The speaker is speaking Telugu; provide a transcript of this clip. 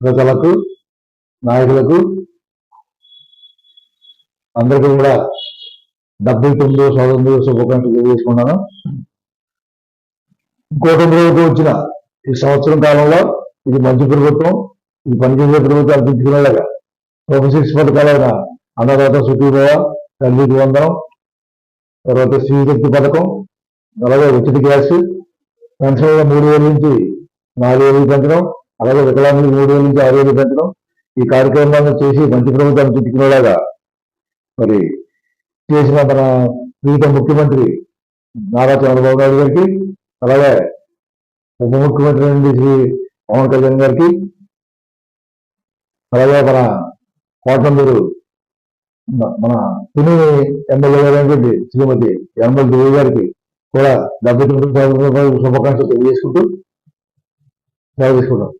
ప్రజలకు నాయకులకు అందరికీ కూడా డెబ్బై తొమ్మిదో స్వాతంత్ర శుభాకాంక్షలు తెలియజేసుకున్నాను కూటమి ప్రభుత్వం వచ్చిన ఈ సంవత్సరం కాలంలో ఇది మంచి ప్రభుత్వం ఇది పనిచేసే ప్రభుత్వం అనిపించుకునేలాగా సూపర్ సిక్స్ పథకాలైన అన్నదాత సుఖీభవ తల్లికి వందనం తర్వాత శ్రీశక్తి పథకం అలాగే ఉచిత గ్యాస్ పెన్షన్ మూడు వేల నుంచి నాలుగు వేలు పెంచడం అలాగే వికలాంగులు మూడు వేల నుంచి ఆరు వేలు పెంచడం ఈ కార్యక్రమాలను చేసి మంచి ప్రభుత్వాన్ని చుట్టుకునేలాగా మరి చేసిన మన వివిధ ముఖ్యమంత్రి నారా చంద్రబాబు నాయుడు గారికి అలాగే ఉప ముఖ్యమంత్రి నుండి శ్రీ పవన్ కళ్యాణ్ గారికి అలాగే మన కోటందూరు మన తుని ఎమ్మెల్యే గారి శ్రీమతి ఎమ్మెల్యే దేవి గారికి కూడా డెబ్బై తొమ్మిది సంవత్సరాల శుభాకాంక్షలు తెలియజేసుకుంటూ సెలవు తీసుకుంటాం